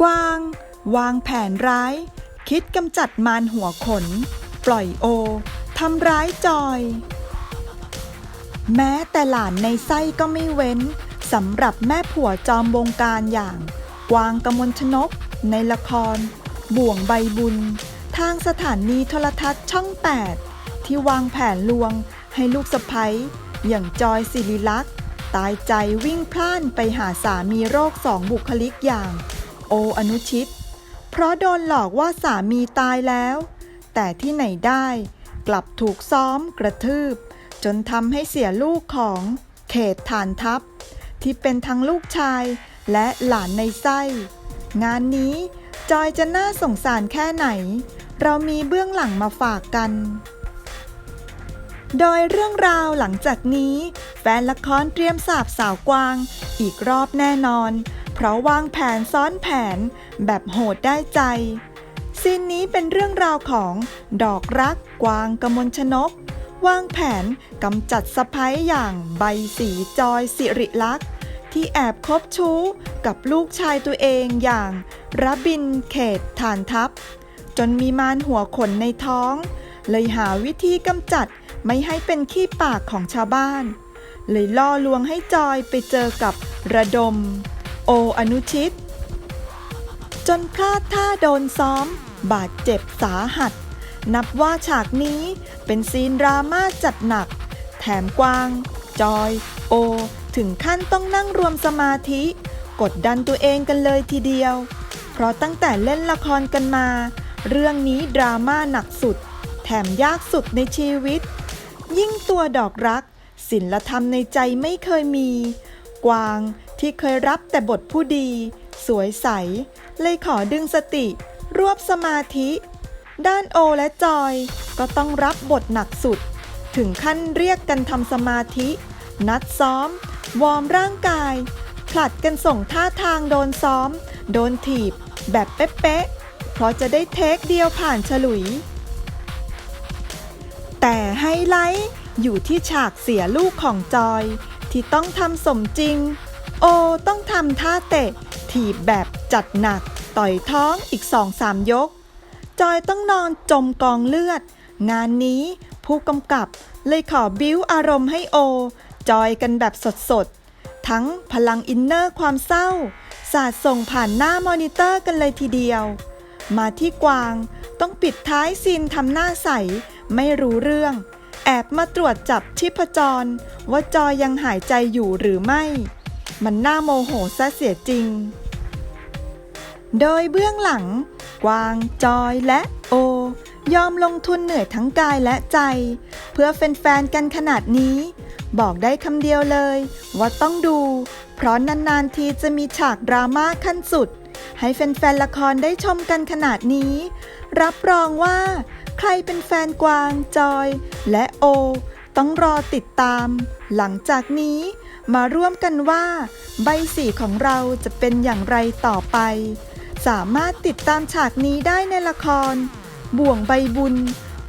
กวาง วางแผนร้าย คิดกำจัดมารหัวขน ปล่อยโอทำร้ายจอย แม้แต่หลานในไส้ก็ไม่เว้นสำหรับแม่ผัวจอมบงการอย่าง กวางกมลชนก ในละคร บ่วงใบบุญ ทางสถานีโทรทัศน์ช่อง 8 ที่วางแผนลวงให้ลูกสะพ้ยอย่างจอยศิริลักษ์ตายใจวิ่งพล่านไปหาสามีโรคสองบุคลิกอย่าง โออนุชิต เพราะโดนหลอกว่าสามีตายแล้ว แต่ที่ไหนได้กลับถูกซ้อมกระทืบ จนทำให้เสียลูกของเขตฐานทัพ ที่เป็นทั้งลูกชายและหลานในไส้ งานนี้จอยจะน่าสงสารแค่ไหน เรามีเบื้องหลังมาฝากกัน โดยเรื่องราวหลังจากนี้ แฟนละครเตรียมสาบสาวกวาง อีกรอบแน่นอน เพราะวางแผนซ้อนแผนแบบโหดได้ใจ ซีนนี้เป็นเรื่องราวของดอกรักกวางกมลชนก วางแผนกำจัดสะพ้ยอย่างใบสีจอยสิริลักษ์ที่แอบคบชู้กับลูกชายตัวเองอย่างระบินเขตฐานทัพ จนมีมารหัวขนในท้อง เลยหาวิธีกำจัดไม่ให้เป็นขี้ปากของชาวบ้าน เลยล่อลวงให้จอยไปเจอกับระดม โออนุชิต จนพลาดท่าโดนซ้อม บาดเจ็บสาหัส นับว่าฉากนี้เป็นซีนดราม่าจัดหนัก แถมกวาง จอย โอ ถึงขั้นต้องนั่งรวมสมาธิ กดดันตัวเองกันเลยทีเดียว เพราะตั้งแต่เล่นละครกันมา เรื่องนี้ดราม่าหนักสุด แถมยากสุดในชีวิต ยิ่งตัวดอกรักศิลธรรมในใจไม่เคยมี กวาง ที่เคยรับแต่บทผู้ดี สวยใส เลยขอดึงสติ รวบสมาธิ ด้านโอและจอย ก็ต้องรับบทหนักสุด ถึงขั้นเรียกกันทำสมาธิ นัดซ้อม วอร์มร่างกาย ผลัดกันส่งท่าทางโดนซ้อม โดนถีบ แบบเป๊ะๆเพราะจะได้เทคเดียวผ่านฉลุย แต่ไฮไลท์อยู่ที่ฉากเสียลูกของจอย ที่ต้องทำสมจริง โอต้องทำท่าเตะ ถีบแบบจัดหนัก ต่อยท้องอีกสองสามยก จอยต้องนอนจมกองเลือด งานนี้ผู้กำกับเลยขอบิ้วอารมณ์ให้โอ จอยกันแบบสดๆ ทั้งพลังอินเนอร์ความเศร้า สาดส่งผ่านหน้ามอนิเตอร์กันเลยทีเดียว มาที่กวางต้องปิดท้ายซีนทำหน้าใส ไม่รู้เรื่อง แอบมาตรวจจับชีพจร ว่าจอยยังหายใจอยู่หรือไม่ มันน่าโมโหซะเสียจริง โดยเบื้องหลัง กวางจอยและโอ ยอมลงทุนเหนื่อยทั้งกายและใจ เพื่อแฟนๆกันขนาดนี้ บอกได้คำเดียวเลยว่าต้องดู เพราะนานๆทีจะมีฉากดราม่าขั้นสุด ให้แฟนๆละครได้ชมกันขนาดนี้ รับรองว่า ใครเป็นแฟนกวางจอย และโอ ต้องรอติดตาม หลังจากนี้ มาร่วมกันว่า ใบสีของเราจะเป็นอย่างไรต่อไป สามารถติดตามฉากนี้ได้ในละคร บ่วงใบบุญ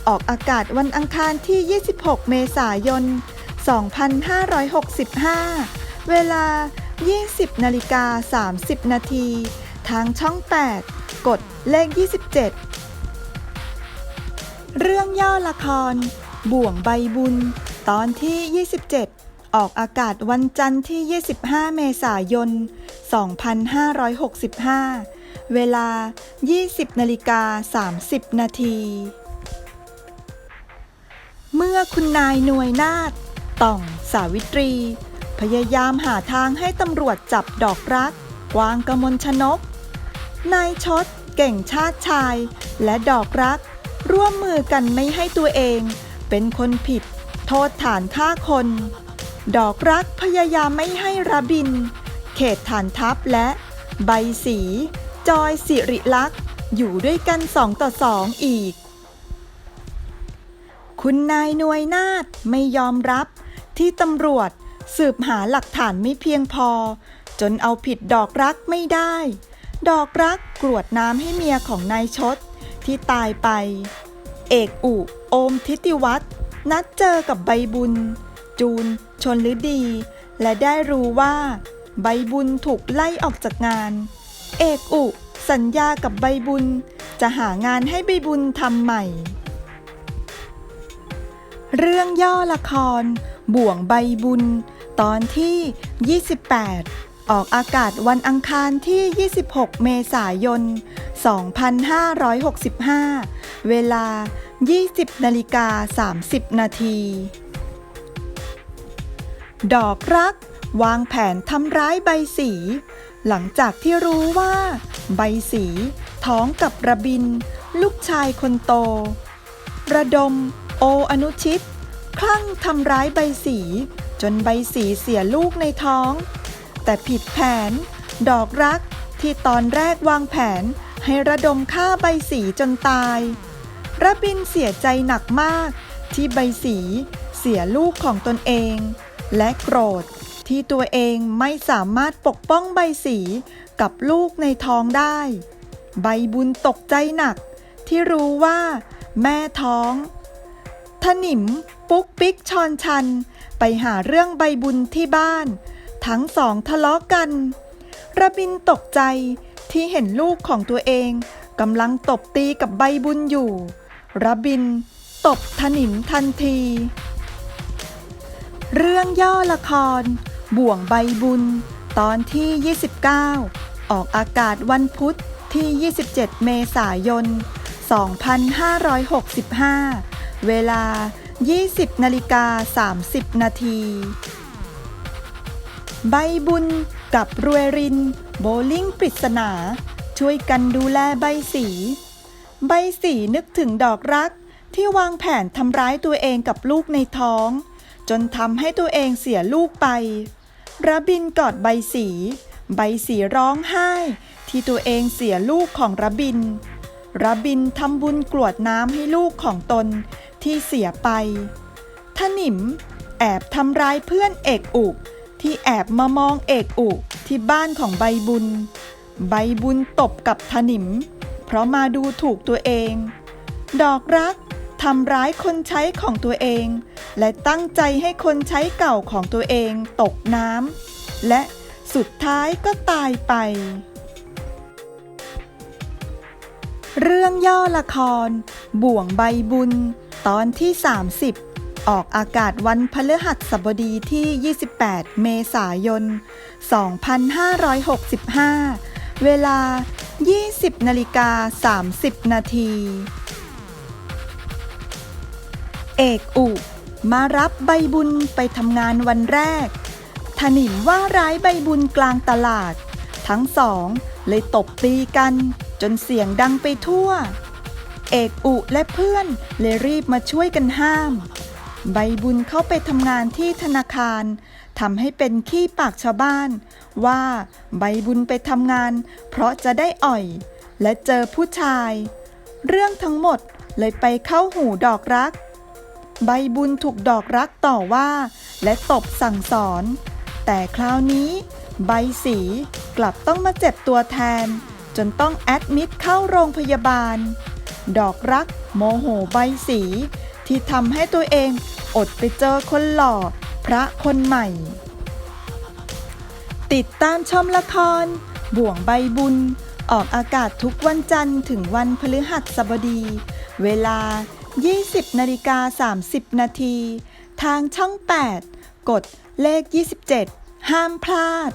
ออกอากาศวันอังคารที่ 26 เมษายน 2565 เวลา 20นาฬิกา30 นาที ทางช่อง 8 กดเลข 27 เรื่องย่อละคร บ่วงใบบุญ ตอนที่ 27 ออกอากาศวันจันทร์ที่ 25 เมษายน 2565 เวลา 20นาฬิกา30 นาที เมื่อคุณนายหน่วยนาฏต่อง สาวิตรี พยายามหาทางให้ตำรวจจับดอกรัก กวางกมลชนก นายชด เก่งชาติชาย และดอกรัก ร่วมมือกันไม่ให้ตัวเอง เป็นคนผิด โทษฐานฆ่าคน ดอกรักพยายามไม่ให้ระบิน เขตฐานทัพและ ใบสี จอยสิริลักษ์อยู่ด้วยกันสองต่อสองอีก คุณนายหน่วยนาฏไม่ยอมรับที่ตำรวจสืบหาหลักฐานไม่เพียงพอ จนเอาผิดดอกรักไม่ได้ ดอกรักกรวดน้ำให้เมียของนายชดที่ตายไป เอกอุโอมทิติวัฒนัดเจอกับใบบุญ จูน ชนฤดี และได้รู้ว่า ใบบุญถูกไล่ออกจากงาน เอกอุ สัญญากับใบบุญ จะหางานให้ใบบุญทำใหม่ เรื่องย่อละคร บ่วงใบบุญ ตอนที่ 28 ออกอากาศวันอังคารที่ 26 เมษายน 2565 เวลา 20นาฬิกา30 นาที ดอกรัก วางแผนทำร้ายใบสี หลังจากที่รู้ว่า ใบสี ท้องกับระบิน ลูกชายคนโต ระดม โออนุชิต คลั่งทำร้ายใบสี จนใบสีเสียลูกในท้อง แต่ผิดแผน ดอกรักที่ตอนแรกวางแผนให้ระดมฆ่าใบสีจนตาย ระบินเสียใจหนักมากที่ใบสีเสียลูกของตนเอง และโกรธ ที่ตัวเองไม่สามารถปกป้องใบสีกับลูกในท้องได้ ใบบุญตกใจหนัก ที่รู้ว่าแม่ท้องถนิมปุ๊กปิ๊กชอนชัน ไปหาเรื่องใบบุญที่บ้าน ทั้งสองทะเลาะกัน ระบินตกใจที่เห็นลูกของตัวเองกำลังตบตีกับใบบุญอยู่ ระบินตบถนิมทันที เรื่องย่อละคร บ่วงใบบุญ ตอนที่ 29 ออกอากาศวันพุธที่ 27 เมษายน 2565 เวลา 20นาฬิกา30 นาที ใบบุญกับรวยริน โบลิ่งปริศนา ช่วยกันดูแลใบสี ใบสีนึกถึงดอกรักที่วางแผนทำร้ายตัวเองกับลูกในท้อง จนทำให้ตัวเองเสียลูกไป ระบินกอดใบสี ใบสีร้องไห้ ที่ตัวเองเสียลูกของระบิน ระบินทำบุญกรวดน้ำให้ลูกของตนที่เสียไปถนิมแอบทำร้ายเพื่อนเอกอุกที่แอบมามองเอกอุกที่บ้านของใบบุญ ใบบุญตบกับถนิม เพราะมาดูถูกตัวเอง ดอกรักทำร้ายคนใช้ของตัวเอง และตั้งใจให้คนใช้เก่าของตัวเองตกน้ำและสุดท้ายก็ตายไป เรื่องย่อละคร บ่วงใบบุญ ตอนที่ 30 ออกอากาศวันพฤหัสบดีที่ 28 เมษายน 2565 เวลา 20นาฬิกา30 นาที เอกอุ มารับใบบุญไปทำงานวันแรกถนิมว่าร้ายใบบุญกลางตลาด ทั้งสองเลยตบตีกัน จนเสียงดังไปทั่ว เอกอุและเพื่อนเลยรีบมาช่วยกันห้าม ใบบุญเข้าไปทำงานที่ธนาคารทำให้เป็นขี้ปากชาวบ้าน ว่าใบบุญไปทำงาน เพราะจะได้อ่อย และเจอผู้ชาย เรื่องทั้งหมดเลยไปเข้าหูดอกรัก ใบบุญถูกดอกรักต่อว่า และตบสั่งสอน แต่คราวนี้ ใบสีกลับต้องมาเจ็บตัวแทน จนต้องแอดมิดเข้าโรงพยาบาล ดอกรักโมโหใบสี ที่ทำให้ตัวเองอดไปเจอคนหล่อ พระคนใหม่ ติดตามชมละคร บ่วงใบบุญ ออกอากาศทุกวันจันทร์ถึงวันพฤหัสบดี เวลา 20นาฬิกา30 นาที ทางช่อง 8 กดเลข 27 ห้ามพลาด